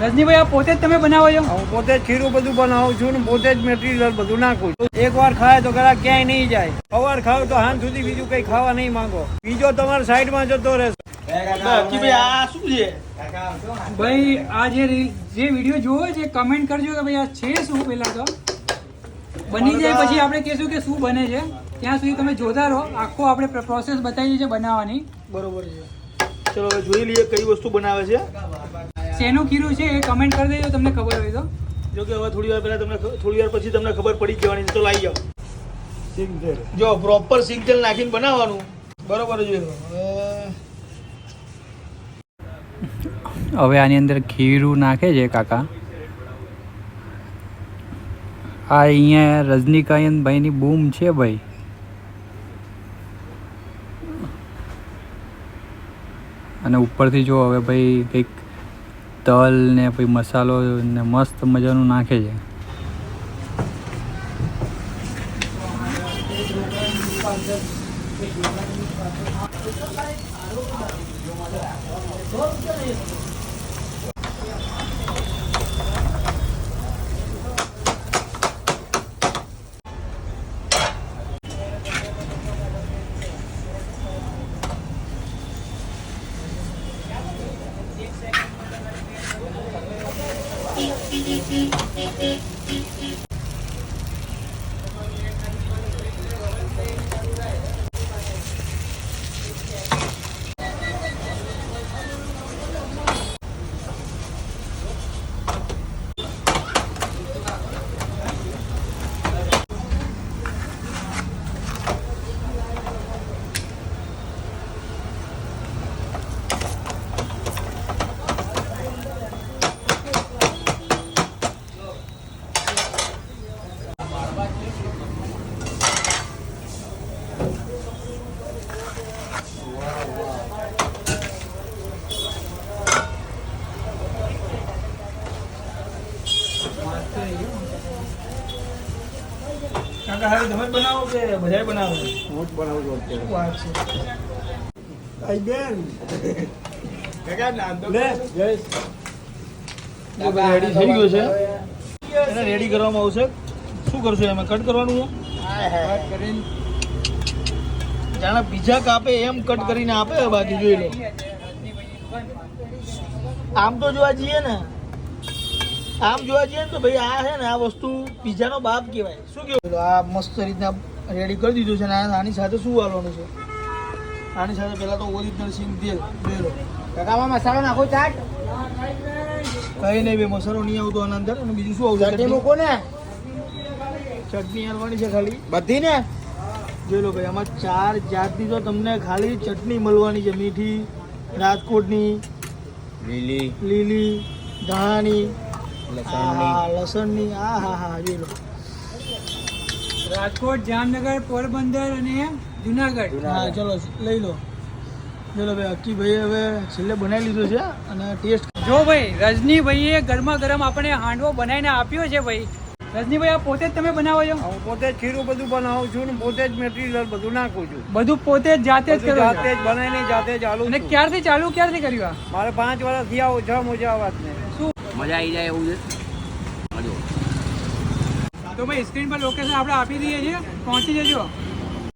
રજનીભાઈ આ પોતે જ તમે બનાવો છો? હું પોતે જ ખીરું બધું બનાવું છું ને પોતે જ મટીરિયલ બધું નાખું છું. એક વાર ખાય તો કદાચ ક્યાંય નહીં જાય. સવાર ખાવ તો હાન સુધી બીજું કઈ ખાવા નહીં માંગો. બીજો તમારા સાઈડમાં જતો રહેશે. ભાઈ આ જે જે વીડિયો જોવો છે કમેન્ટ કરજો કે ભાઈ આ છે શું પહેલા તો? બની જાય પછી આપણે કહેશું કે શું બને છે. ત્યાં સુધી તમે જોતા રહો. આખો આપણે પ્રોસેસ બતાવીએ છીએ બનાવવાની. બરોબર છે. ચલો હવે જોઈ લઈએ કઈ વસ્તુ બનાવે છે. શેનું ખીરું છે એ કમેન્ટ કરી દેજો તમને ખબર હોય તો. જો કે હવે થોડી વાર પહેલા તમને થોડી વાર પછી તમને ખબર પડી જવાની તો લાવી જાઓ. જો પ્રોપર સિંગ તેલ નાખીને બનાવવાનું. બરોબર જો હવે હવે આની અંદર ખીરું નાખે છે કાકા. આ અહીંયા રજનીકાંત ભાઈની બૂમ છે ભાઈ. અને ઉપરથી જો હવે ભાઈ કંઈક તલ ને પછી મસાલો ને મસ્ત મજાનું નાખે છે. フフフフ。કાકા તમે બનાવો કે બધાય બનાવો? હું જ બનાવું છું શું વાત છે? અત્યારે બેન. લે જો રેડી થઈ ગયું છે? એને રેડી કરવામાં આવશે. શું કરશો એમાં? કટ કરવાનું છે? જાણે બીજા કાપે એમ કટ કરીને આપે બાકી જોઈ લો. આમ તો જોવા જઈએ ને આમ જોવા જઈએ તો ભાઈ આ છે ને આ વસ્તુ પીઝાનો બાપ કહેવાય. શું કેવું આ મસ્ત રીતના રેડી કરી દીધું છે ને આ- આની સાથે શું વાળવાનું છે? આની સાથે પહેલાં તો ઓરિજિનલ સિંગ તેલ બેલો કાકામાં મસાલો નાખો ચાટ. કઈ નહીં ભાઈ મસાલો નહીં આવતો આના અંદર. અને બીજું શું આવશે? ચટણી મૂકો ને. ચટણી આવવાની છે ખાલી. બધી ને? જોઈ લો ભાઈ આમાં ચાર જાતની તો તમને ખાલી ચટણી મળવાની છે. મીઠી રાજકોટની લીલી. લીલી ધાણાની લસણની. લસણની આ હા હા જોઈ લો. રાજકોટ જામનગર પોરબંદર અને જુનાગઢ. હા ચલો લઈ લો. જોઈ લો ભાઈ અક્કીભાઈ હવે છેલ્લે બનાવી લીધું છે અને ટેસ્ટ જો ભાઈ રજનીભાઈએ ગરમા ગરમ આપણે હાંડવો બનાવીને આપ્યો છે ભાઈ. રજનીભાઈ આ પોતે જ તમે બનાવો છો? હું પોતે જ ખીરું બધું બનાવું છું ને પોતે જ મટીરિયલ બધું નાખું છું. બધું પોતે જ જાતે જ કર્યું જાતે જ બનાવીને જાતે જ ચાલુ અને ક્યારથી ચાલુ ક્યારથી કર્યું આ? મારે પાંચ વર્ષથી થયા છ મોજા વાત મજા આવી જાય એવું છે. તો ભાઈ સ્ક્રીન પર લોકેશન આપણે આપી દઈએ છીએ. પહોંચી જજો.